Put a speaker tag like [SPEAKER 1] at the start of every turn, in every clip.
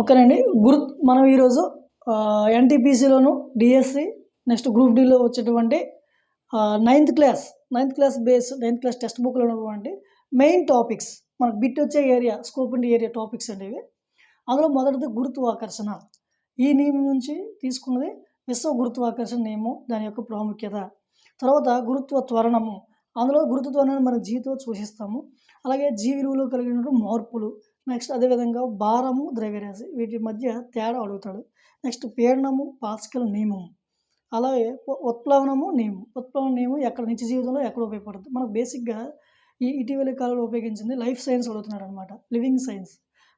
[SPEAKER 1] ఓకేనండి. గురు మనం ఈరోజు ఎన్టీపీసీలోను డిఎస్సి నెక్స్ట్ గ్రూప్ డీలో వచ్చేటువంటి ninth class ninth class base ninth class text బుక్లో ఉన్నటువంటి మెయిన్ టాపిక్స్ మనకు బిట్ వచ్చే area scope and area topics అండి ఇవి. అందులో మొదటిది గురుత్వాకర్షణ. ఈ నియమం నుంచి తీసుకున్నది విశ్వ గురుత్వాకర్షణ నియమం దాని యొక్క ప్రాముఖ్యత. తర్వాత గురుత్వ త్వరణము. అందులో గురుత్వ త్వరణాన్ని మన జీతో సూచిస్తాము. అలాగే జీ విలువలో కలిగినటువంటి మార్పులు. నెక్స్ట్ అదేవిధంగా భారము ద్రవ్యరాశి వీటి మధ్య తేడా అడుగుతాడు. నెక్స్ట్ పీడనము పాస్కల్ నియమం. అలాగే ఉత్ప్లవనము నియమం. ఉత్ప్లవన నియమం ఎక్కడ నిత్య జీవితంలో ఎక్కడ ఉపయోగపడుతుంది మనకు బేసిక్గా ఈ ఇటీవలి కాలంలో ఉపయోగించింది లైఫ్ సైన్స్ అడుగుతున్నాడు అనమాట లివింగ్ సైన్స్.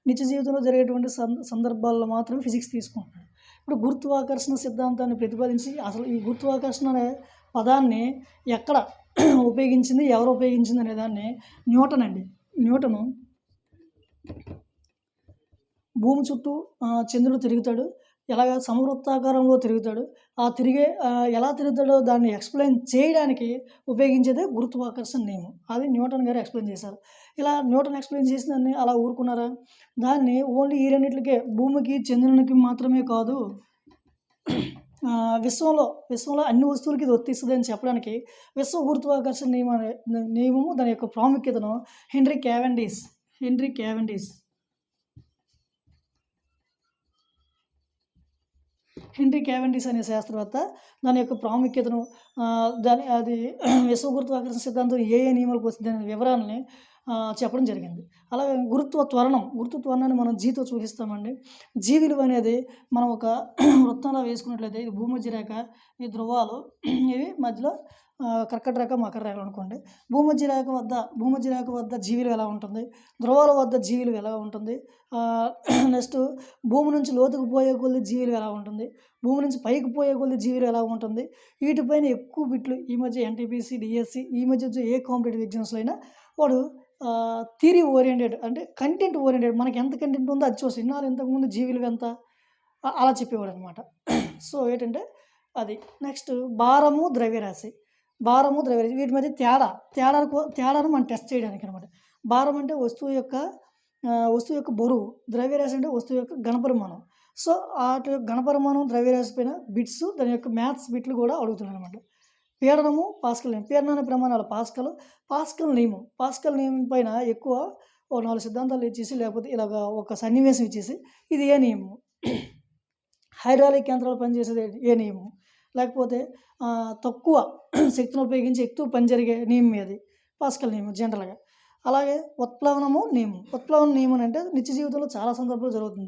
[SPEAKER 1] నిత్య జీవితంలో జరిగేటువంటి సంద సందర్భాల్లో మాత్రమే ఫిజిక్స్ తీసుకుంటున్నాడు. ఇప్పుడు గురుత్వాకర్షణ సిద్ధాంతాన్ని ప్రతిపాదించి అసలు ఈ గురుత్వాకర్షణ అనే పదాన్ని ఎక్కడ ఉపయోగించింది ఎవరు ఉపయోగించింది అనే దాన్ని న్యూటన్ అండి న్యూటను భూమి చుట్టూ చంద్రుడు తిరుగుతాడు ఎలాగ సమవృత్తాకారంలో తిరుగుతాడు ఆ తిరిగే ఎలా తిరుగుతాడో దాన్ని ఎక్స్ప్లెయిన్ చేయడానికి ఉపయోగించేదే గురుత్వాకర్షణ నియమం. అది న్యూటన్ గారు ఎక్స్ప్లెయిన్ చేశారు. ఇలా న్యూటన్ ఎక్స్ప్లెయిన్ చేసిన దాన్ని అలా ఊరుకున్నారా? దాన్ని ఓన్లీ ఈ రెండింటికే భూమికి చంద్రునికి మాత్రమే కాదు విశ్వంలో విశ్వంలో అన్ని వస్తువులకి ఇది వర్తిస్తుంది అని చెప్పడానికి విశ్వ గురుత్వాకర్షణ నియమం నియమము దాని యొక్క ప్రాముఖ్యతను Henry Cavendish Henry Cavendish Henry Cavendish అనే శాస్త్రవేత్త దాని యొక్క ప్రాముఖ్యతను దాని అది విశ్వ గురుత్వాకర్షణ సిద్ధాంతం ఏ ఏ నియమాలకు వస్తుంది అనే వివరాలని చెప్పడం జరిగింది. అలాగే గురుత్వ త్వరణం గురుత్వ త్వరణాన్ని మనం జీతో చూపిస్తామండి. జీ విలువ అనేది మనం ఒక వృత్తంలో వేసుకున్నట్లయితే ఇది భూమధ్య రేఖ ఈ ధ్రువాలు ఇవి మధ్యలో కర్కట రేఖ మకర రేఖలు అనుకోండి. భూమధ్య రేఖ వద్ద భూమధ్య రేఖ వద్ద జీవిలు ఎలా ఉంటుంది? ధ్రువాల వద్ద జీవిలు ఎలా ఉంటుంది? నెక్స్ట్ భూమి నుంచి లోతుకు పోయే కొద్ది జీవిలు ఎలా ఉంటుంది? భూమి నుంచి పైకి పోయే కొద్ది జీవిలు ఎలా ఉంటుంది? వీటిపైన ఎక్కువ బిట్లు ఈ మధ్య ఎన్టీపీసీ డిఎస్సి ఈ మధ్య ఏ కాంపిటేటివ్ ఎగ్జామ్స్లో అయినా వాడు థీరీ ఓరియంటెడ్ అంటే కంటెంట్ ఓరియంటెడ్ మనకి ఎంత కంటెంట్ ఉందో అది చూసి ఇన్నాళ్ళు ఇంతకుముందు జీవిలు ఎంత? అలా చెప్పేవాడు అనమాట సో ఏంటంటే అది నెక్స్ట్ భారము ద్రవ్యరాశి. భారము ద్రవ్యరాశి వీటి మధ్య తేడా తేడా తేడాను మనం టెస్ట్ చేయడానికి అనమాట భారం అంటే వస్తువు యొక్క వస్తువు యొక్క బరువు. ద్రవ్యరాశి అంటే వస్తువు యొక్క గణపరిమాణం సో వాటి యొక్క గణపరిమాణం ద్రవ్యరాశి పైన బిట్స్ దాని యొక్క మ్యాథ్స్ బిట్లు కూడా అడుగుతున్నాను అనమాట పీడనము పాస్కల్ నియమం. పీడన ప్రమాణాలు పాస్కల్ పాస్కల్ నియమం. పాస్కల్ నియమం పైన ఎక్కువ ఓ నాలుగు సిద్ధాంతాలు ఇచ్చేసి లేకపోతే ఇలాగ ఒక సన్నివేశం ఇచ్చేసి ఇది ఏ నియమం? హైడ్రాలిక్ యంత్రాలు పనిచేసేది ఏ నియమం? లేకపోతే తక్కువ శక్తిని ఉపయోగించి ఎక్కువ పని జరిగే నియమం ఏది? పాస్కల్ నియమం జనరల్గా. అలాగే ఉత్ప్లవనము నియమం. ఉత్ప్లవన నియమం అంటే నిత్య జీవితంలో చాలా సందర్భాలు జరుగుతుంది.